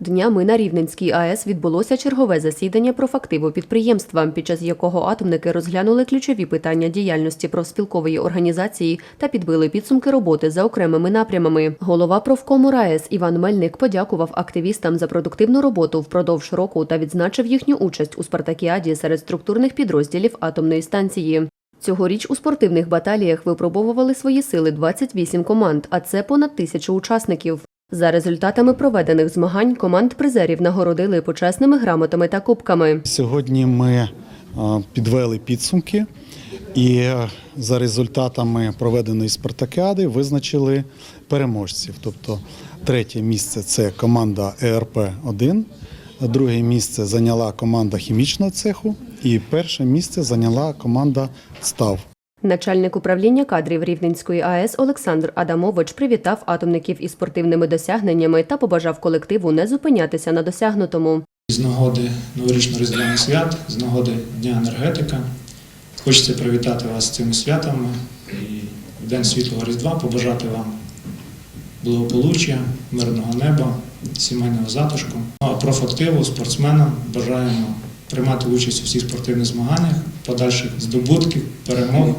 Днями на Рівненській АЕС відбулося чергове засідання профактиву підприємства, під час якого атомники розглянули ключові питання діяльності профспілкової організації та підбили підсумки роботи за окремими напрямами. Голова профкому РаЕС Іван Мельник подякував активістам за продуктивну роботу впродовж року та відзначив їхню участь у спартакіаді серед структурних підрозділів атомної станції. Цьогоріч у спортивних баталіях випробовували свої сили 28 команд, а це понад тисячу учасників. За результатами проведених змагань команд призерів нагородили почесними грамотами та кубками. Сьогодні ми підвели підсумки і е, за результатами проведеної спартакіади визначили переможців. Тобто третє місце це команда ЕРП-1, друге місце зайняла команда хімічного цеху і перше місце зайняла команда СТАВ. Начальник управління кадрів Рівненської АЕС Олександр Адамович привітав атомників із спортивними досягненнями та побажав колективу не зупинятися на досягнутому. З нагоди новорічно-різдвяних свят, з нагоди Дня енергетика. Хочеться привітати вас з цими святами і в День Світлого Різдва побажати вам благополуччя, мирного неба, сімейного затишку. Ну, а профактиву, спортсменам бажаємо приймати участь у всіх спортивних змаганнях, подальших здобутків, перемог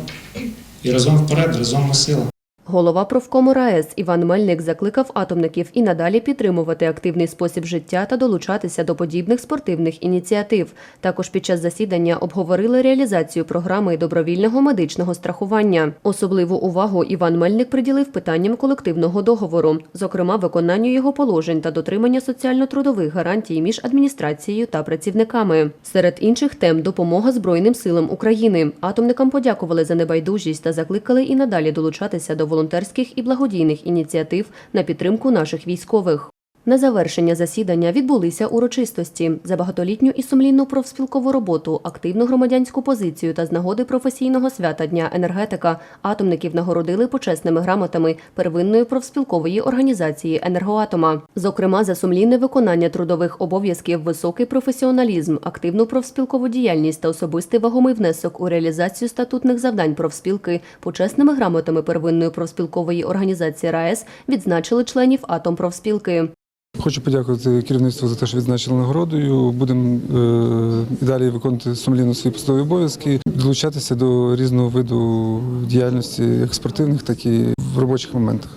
і разом вперед, разом ми сила. Голова профкому РаЕС Іван Мельник закликав атомників і надалі підтримувати активний спосіб життя та долучатися до подібних спортивних ініціатив. Також під час засідання обговорили реалізацію програми добровільного медичного страхування. Особливу увагу Іван Мельник приділив питанням колективного договору, зокрема виконанню його положень та дотримання соціально-трудових гарантій між адміністрацією та працівниками. Серед інших тем допомога Збройним силам України. Атомникам подякували за небайдужість та закликали і надалі долучатися до волонтерських і благодійних ініціатив на підтримку наших військових. На завершення засідання відбулися урочистості за багатолітню і сумлінну профспілкову роботу, активну громадянську позицію та з нагоди професійного свята Дня енергетика атомників нагородили почесними грамотами первинної профспілкової організації енергоатома. Зокрема, за сумлінне виконання трудових обов'язків, високий професіоналізм, активну профспілкову діяльність та особистий вагомий внесок у реалізацію статутних завдань профспілки почесними грамотами первинної профспілкової організації РаЕС відзначили членів атомпрофспілки. Хочу подякувати керівництву за те, що відзначили нагородою. Будемо е, далі виконувати сумлінно свої посадові обов'язки, долучатися до різного виду діяльності, як спортивних, так і в робочих моментах.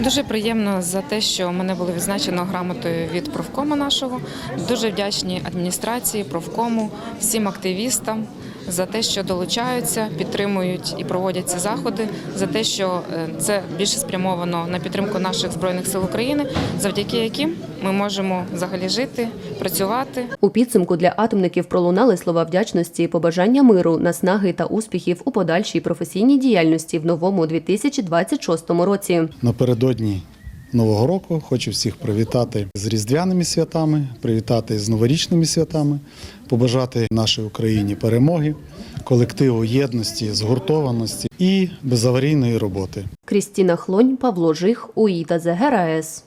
Дуже приємно за те, що мене було відзначено грамотою від профкому нашого. Дуже вдячні адміністрації, профкому, всім активістам за те, що долучаються, підтримують і проводять ці заходи, за те, що е, це більше спрямовано на підтримку наших збройних сил України, завдяки яким ми можемо взагалі жити, працювати. У підсумку для атомників пролунали слова вдячності, побажання миру, наснаги та успіхів у подальшій професійній діяльності в новому 2026 році. Напередодні Нового року хочу всіх привітати з різдвяними святами, привітати з новорічними святами, побажати нашій Україні перемоги, колективу єдності, згуртованості і безаварійної роботи. Крістіна Хлонь, Павло Жих, УІТА ЗГРАЕС.